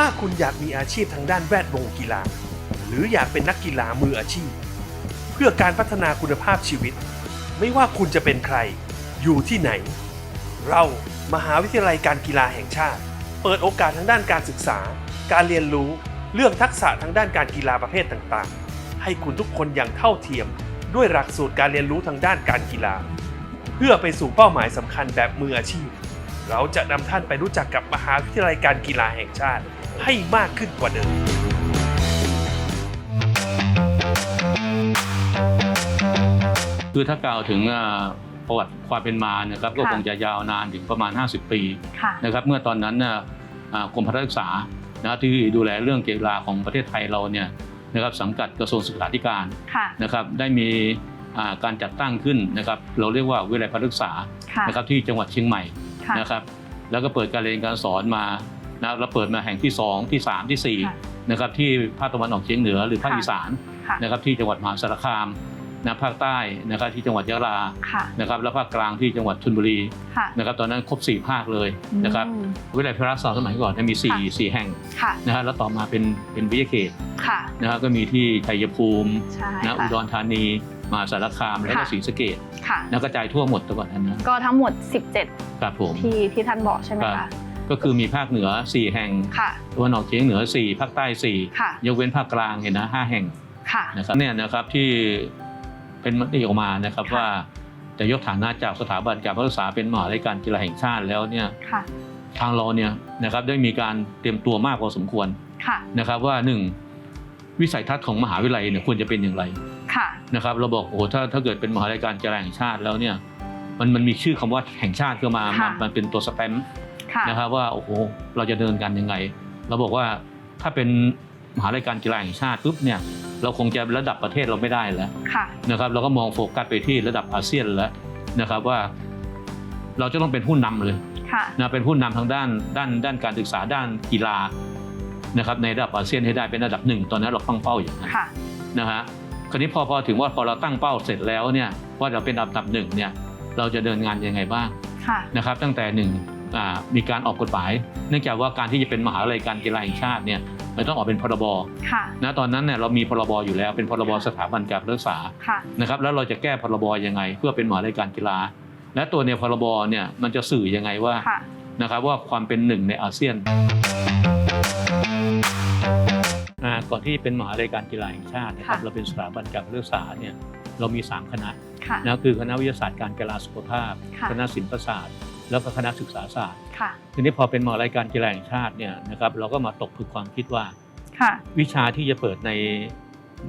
ถ้าคุณอยากมีอาชีพทางด้านแวดวงกีฬา หรืออยากเป็นนักกีฬามืออาชีพ เพื่อการพัฒนาคุณภาพชีวิต ไม่ว่าคุณจะเป็นใคร อยู่ที่ไหน เรามหาวิทยาลัยการกีฬาแห่งชาติ เปิดโอกาสทางด้านการศึกษา การเรียนรู้เรื่องทักษะทางด้านการกีฬาประเภทต่างๆ ให้คุณทุกคนอย่างเท่าเทียม ด้วยหลักสูตรการเรียนรู้ทางด้านการกีฬา เพื่อไปสู่เป้าหมายสำคัญแบบมืออาชีพ เราจะนำท่านไปรู้จักกับมหาวิทยาลัยการกีฬาแห่งชาติ ให้มากขึ้นกว่าเดิมคือถ้ากล่าวถึงอ่าประวัติความเป็นมานะครับก็ค่ะคงจะยาวนานถึงประมาณ 50 ปีค่ะนะครับเมื่อตอนนั้นน่ะอ่ากรมพัฒนาศึกษานะที่ดูแลเรื่องกีฬาของประเทศไทยเราเนี่ยนะครับสังกัดกระทรวงศึกษาธิการค่ะนะครับได้มีอ่าการจัดตั้งขึ้นนะครับเราเรียกว่าวิทยาลัยพัฒนาศึกษาค่ะนะครับที่จังหวัดเชียงใหม่ค่ะนะครับแล้วก็เปิดการเรียนการสอนมา นะแล้วเปิดมาแห่งที่ 2 ที่ 3 ที่ค่ะ4นะครับที่ภาคตะวันออกเฉียงเหนือหรือภาคค่ะอีสานค่ะนะครับที่จังหวัดมหาสารคามนะภาคใต้นะครับที่จังหวัดยะลาค่ะนะครับและภาคกลางที่จังหวัดชลบุรีค่ะนะครับตอนนั้นครบ 4 ภาคเลยนะครับอืมวิทยาลัยพระราชสมัยก่อนเนยมีค่ะ4 4แห่งค่ะนะฮะแล้วต่อมาเป็นเป็นวิทยาเขตค่ะนะฮะก็มีที่ชัยภูมิใช่นะค่ะอุดรธานีมหาสารคามและก็ค่ะศรีสะเกษค่ะนะกระจายทั่วหมดตะวันนั้นนะก็ทั้งหมดครับผม17ที่ที่ท่านบอกใช่ไหมครัคะบ ก็คือมีภาคเหนือ 4 แห่งค่ะตะวันออกเฉียงเหนือ 4 ภาคใต้ค่ะ4ยกเว้นภาคกลางเห็นนะ 5 แห่งค่ะนะครับเนี่ยนะครับที่เป็นมติออกมานะครับค่ะว่าจะยกฐานะจากสถาบันการศึกษาเป็นมหาวิทยาลัยการกีฬาแห่งชาติแล้วเนี่ยค่ะทางเราเนี่ยนะครับได้มีการเตรียมตัวมากพอสมควรค่ะนะครับว่าหนึ่งวิสัยทัศน์ของมหาวิทยาลัยเนี่ยควรจะเป็นอย่างไรค่ะนะครับเราบอกโอ้โหถ้าถ้าเกิดเป็นมหาวิทยาลัยการกีฬาแห่งชาติแล้วเนี่ยมันมันมีชื่อคำว่าแห่งชาติเข้ามาค่ะมันมันเป็นตัวสแตมป์ ค่ะ นะครับว่าโอ้โหเราจะเดินกันยังไง เราบอกว่าถ้าเป็นมหาวิทยาลัยการกีฬาแห่งชาติปุ๊บเนี่ยเราคงจะระดับประเทศเราไม่ได้แล้วค่ะ นะครับเราก็มองโฟกัสไปที่ระดับอาเซียนแล้วนะครับว่า เราจะต้องเป็นผู้นำเลยค่ะ นะเป็นผู้นำทางด้านด้านด้านการศึกษาด้านกีฬานะครับในระดับอาเซียนให้ได้เป็นระดับหนึ่งตอนนั้นเราตั้งเป้าอย่างนั้น ค่ะ นะฮะคราวนี้พอพอถึงว่าพอเราตั้งเป้าเสร็จแล้วเนี่ยว่าเราเป็นอันดับหนึ่งเนี่ยเราจะเดินงานยังไงบ้างค่ะ นะครับตั้งแต่หนึ่งอ่า มีการออกกฎหมาย เนื่องจากว่าการที่จะเป็นมหาวิทยาลัยการกีฬาแห่งชาติเนี่ยมันต้องออกเป็นพรบค่ะ นะตอนนั้นเนี่ยเรามีพรบอยู่แล้วเป็นพรบสถาบันการศึกษาค่ะ นะครับแล้วเราจะแก้พรบยังไง เพื่อเป็นมหาวิทยาลัยการกีฬา และตัวในพรบเนี่ยมันจะสื่อยังไงว่าค่ะ นะครับว่าความเป็นหนึ่งในอาเซียนอ่าก่อนที่เป็นมหาวิทยาลัยการกีฬาแห่งชาตินะครับค่ะ เราเป็นสถาบันการศึกษาเนี่ยเรามี3คณะ ค่ะ นะคือคณะวิทยาศาสตร์การกีฬาสุขภาพ ค่ะ คณะศิลปศาสตร์ แล้วก็คณะศึกษาศาสตร์ ค่ะ ทีนี้พอเป็นมหาวิทยาลัยการกีฬาแห่งชาติเนี่ยนะครับเราก็มาตกผลึกความคิดว่า ค่ะ วิชาที่จะเปิดใน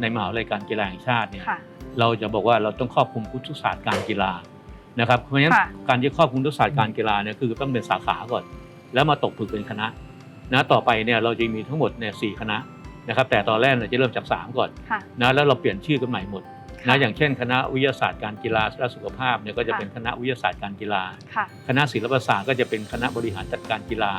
ในมหาวิทยาลัยการกีฬาแห่งชาติเนี่ยค่ะ เราจะบอกว่าเราต้องครอบคลุมพุทธศาสตร์การกีฬานะครับเพราะฉะนั้นค่ะ การจะครอบคลุมพุทธศาสตร์การกีฬาเนี่ยคือต้องเป็นสาขาก่อน แล้วมาตกผลึกเป็นคณะนะต่อไปเนี่ยเราจะมีทั้งหมดเนี่ยสี่คณะนะครับแต่ตอนแรกเนี่ยจะเริ่มจากสามก่อนค่ะ นะแล้วเราเปลี่ยนชื่อกันใหม่หมดค่ะ นะอย่างเช่น คณะวิทยาศาสตร์การกีฬาและสุขภาพเนี่ยก็จะค่ะเป็นคณะวิทยาศาสตร์การกีฬาค่ะคณะศิลปศาสตร์ก็จะเป็นคณะบริหารจัดการกีฬา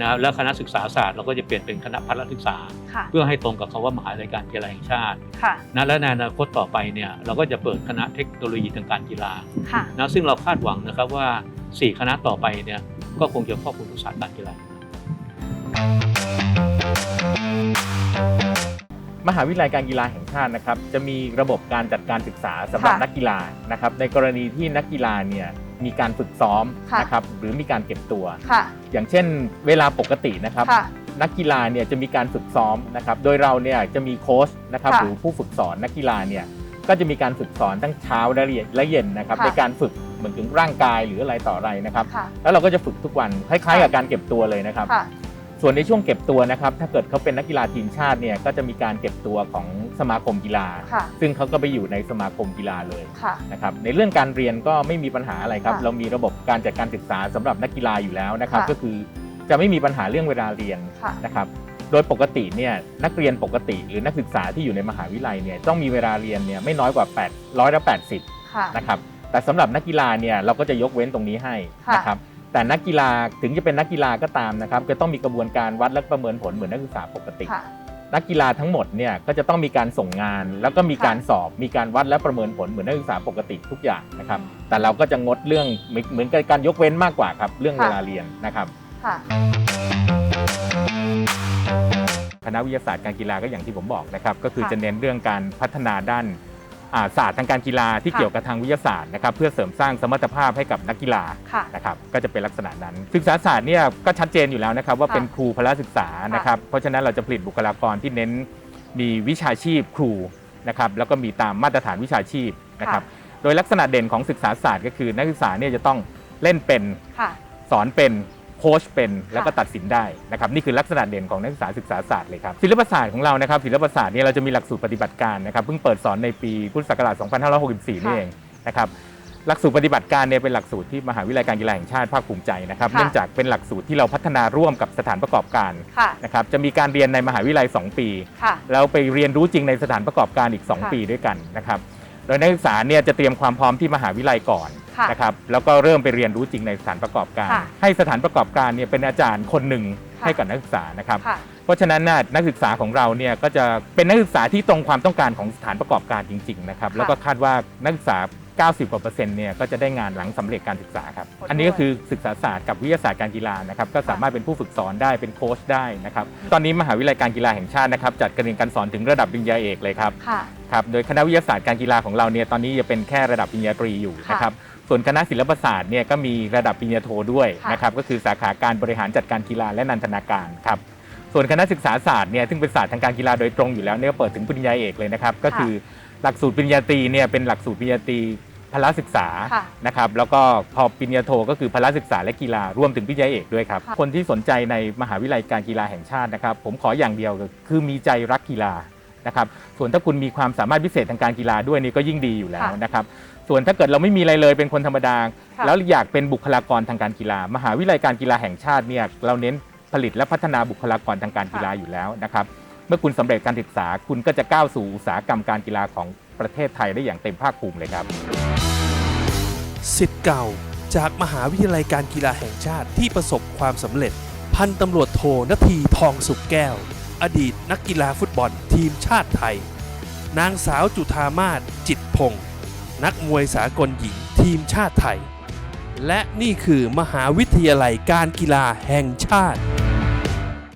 นะครับแล้วคณะศึกษาศาสตร์เราก็จะเปลี่ยนเป็นคณะพละศึกษาค่ะเพื่อให้ตรงกับคำว่ามหาวิทยาลัยการกีฬาแห่งชาติค่ะนะและในอนาคตต่อไปเนี่ยเราก็จะเปิดคณะเทคโนโลยีทางการกีฬาค่ะนะซึ่งเราคาดหวังนะครับว่า 4 คณะต่อไปเนี่ยก็คงจะครอบคลุมทุกศาสตร์การกีฬา มหาวิทยาลัยการกีฬาแห่งชาตินะครับจะมีระบบการจัดการศึกษาสำหรับค่ะนักกีฬานะครับในกรณีที่นักกีฬาเนี่ยมีการฝึกซ้อมค่ะนะครับหรือมีการเก็บตัวค่ะอย่างเช่นเวลาปกตินะครับค่ะนักกีฬาเนี่ยจะมีการฝึกซ้อมนะครับโดยเราเนี่ยจะมีโค้ชนะครับค่ะหรือผู้ฝึกสอนนักกีฬาเนี่ยก็จะมีการฝึกสอนทั้งเช้าและเย็นและเย็นนะครับค่ะในการฝึกเหมือนถึงร่างกายหรืออะไรต่ออะไรนะครับค่ะแล้วเราก็จะฝึกทุกวันคล้ายๆกับการเก็บตัวเลยนะครับค่ะ ส่วนในช่วงเก็บตัวนะครับถ้าเกิดเขาเป็นนักกีฬาทีมชาติเนี่ยก็จะมีการเก็บตัวของสมาคมกีฬา ค่ะซึ่งเขาก็ไปอยู่ในสมาคมกีฬาเลยค่ะ นะครับในเรื่องการเรียนก็ไม่มีปัญหาอะไรครับ ค่ะเรามีระบบการจัดการศึกษาสำหรับนักกีฬาอยู่แล้วนะครับ ค่ะ ก็คือจะไม่มีปัญหาเรื่องเวลาเรียนค่ะ นะครับโดยปกติเนี่ยนักเรียนปกติหรือนักศึกษาที่อยู่ในมหาวิทยาลัยเนี่ยต้องมีเวลาเรียนเนี่ยไม่น้อยกว่า8ร้อยละ80 ค่ะ นะครับแต่สำหรับนักกีฬาเนี่ยเราก็จะยกเว้นตรงนี้ให้ค่ะ นะครับ แต่นักกีฬาถึงจะเป็นนักกีฬาก็ตามนะครับก็ต้องมีกระบวนการวัดและประเมินผลเหมือนนักศึกษาปกติ ค่ะ นักกีฬาทั้งหมดเนี่ยก็จะต้องมีการส่งงาน แล้วก็มีค่ะการสอบมีการวัดและประเมินผลเหมือนนักศึกษาปกติทุกอย่างนะครับอืมแต่เราก็จะงดเรื่องเหมือนเหมือนกับการยกเว้นมากกว่าครับเรื่องค่ะเวลาเรียนนะครับ ค่ะณะวิทยาศาสตร์การกีฬาก็อย่างที่ผมบอกนะครับ ก็คือค่ะ จะเน้นเรื่องการพัฒนาด้านอ่า ศาสตร์ทางการกีฬาที่ค่ะเกี่ยวกับทางวิทยาศาสตร์นะครับเพื่อเสริมสร้างสมรรถภาพให้กับนักกีฬาค่ะนะครับก็จะเป็นลักษณะนั้น ศึกษาศาสตร์เนี่ยก็ชัดเจนอยู่แล้วนะครับว่าค่ะเป็นครูพละศึกษานะครับเพราะฉะนั้นเราจะผลิตบุคลากรที่เน้นมีวิชาชีพครูนะครับแล้วก็มีตามมาตรฐานวิชาชีพนะครับโดยลักษณะเด่นของศึกษาศาสตร์ก็คือนักศึกษาเนี่ยจะต้องเล่นเป็น ค่ะ สอนเป็น โค้ชเป็นแล้วก็ค่ะตัดสินได้นะครับนี่คือลักษณะเด่นของนักศึกษาศึกษาศาสตร์เลยครับศิลปศาสตร์ของเรานะครับศิลปศาสตร์เนี่ยเราจะมีหลักสูตรปฏิบัติการนะครับเพิ่งเปิดสอนในปีพุทธศักราช 2564 นี่เองนะครับหลักสูตรปฏิบัติการเนี่ยเป็นหลักสูตรที่มหาวิทยาลัยการกีฬาแห่งชาติภาคภูมิใจนะครับค่ะเนื่องจากเป็นหลักสูตรที่เราพัฒนาร่วมกับสถานประกอบการค่ะนะครับจะมีการเรียนในมหาวิทยาลัย 2 ปีค่ะแล้วไปเรียนรู้จริงในสถานประกอบการอีกค่ะ2ปีด้วยกันนะครับโดยนักศึกษาเนี่ยจะเตรียมความพร้อมที่มหาวิทยาลัยก่อนค่ะ นะครับแล้วก็เริ่มไปเรียนรู้จริงในสถานประกอบการ ค่ะให้สถานประกอบการเนี่ยเป็นอาจารย์คนหนึ่งค่ะ ให้กับนักศึกษานะครับ ค่ะ เพราะฉะนั้นน่ะนักศึกษาของเราเนี่ยก็จะเป็นนักศึกษาที่ตรงความต้องการของสถานประกอบการจริง ๆ นะครับค่ะแล้วก็คาดว่านักศึกษา 90กว่าเปอร์เซ็นต์เนี่ยก็จะได้งานหลังสำเร็จการศึกษาครับโอ้อันนี้ก็คือศึกษาศาสตร์กับวิทยาศาสตร์การกีฬานะครับก็สามารถเป็นผู้ฝึกสอนได้เป็นโค้ชได้นะครับ ตอนนี้มหาวิทยาลัยการกีฬาแห่งชาตินะครับจัดการเรียนการสอนถึงระดับปริญญาเอกเลยครับค่ะครับโดยคณะวิทยาศาสตร์การกีฬาของเราเนี่ยตอนนี้จะเป็นแค่ระดับปริญญาตรีอยู่ค่ะนะครับส่วนคณะศิลปศาสตร์เนี่ยก็มีระดับปริญญาโทด้วยค่ะนะครับก็คือสาขาการบริหารจัดการกีฬาและนันทนาการครับส่วนคณะศึกษาศาสตร์เนี่ยซึ่งเป็นศาสตร์ทางการกีฬาโดยตรงอยู่แล้วเนี่ยก็เปิดถึงปริญญาเอกเลยนะครับก็คือหลักสูตรปริญญาตรีเนี่ยเป็นหลักสูตรปริญญาตรี พละศึกษาค่ะนะครับแล้วก็พอปริญญาโทก็คือพละศึกษาและกีฬารวมถึงปริญญาเอกด้วยครับ ค่ะ คนที่สนใจในมหาวิทยาลัยการกีฬาแห่งชาตินะครับ ผมขออย่างเดียวคือมีใจรักกีฬานะครับส่วนถ้าคุณมีความสามารถพิเศษทางการกีฬาด้วยนี่ก็ยิ่งดีอยู่แล้วค่ะนะครับส่วนถ้าเกิดเราไม่มีอะไรเลยเป็นคนธรรมดา ค่ะ แล้วอยากเป็นบุคลากรทางการกีฬา มหาวิทยาลัยการกีฬาแห่งชาติเนี่ยเราเน้นผลิตและพัฒนาบุคลากรทางการกีฬาอยู่แล้วนะครับ เมื่อคุณสำเร็จการศึกษาคุณก็จะก้าวสู่อุตสาหกรรมการกีฬาของประเทศไทยได้อย่างเต็มภาคภูมิเลยครับ สิทธิ์เก่าจากมหาวิทยาลัยการกีฬาแห่งชาติที่ประสบความสำเร็จ พันตำรวจโทนทีทองสุกแก้ว อดีตนักกีฬาฟุตบอลทีมชาติไทย นางสาวจุธามาศจิตพงศ์นักมวยสากลหญิงทีมชาติไทย และนี่คือมหาวิทยาลัยการกีฬาแห่งชาติ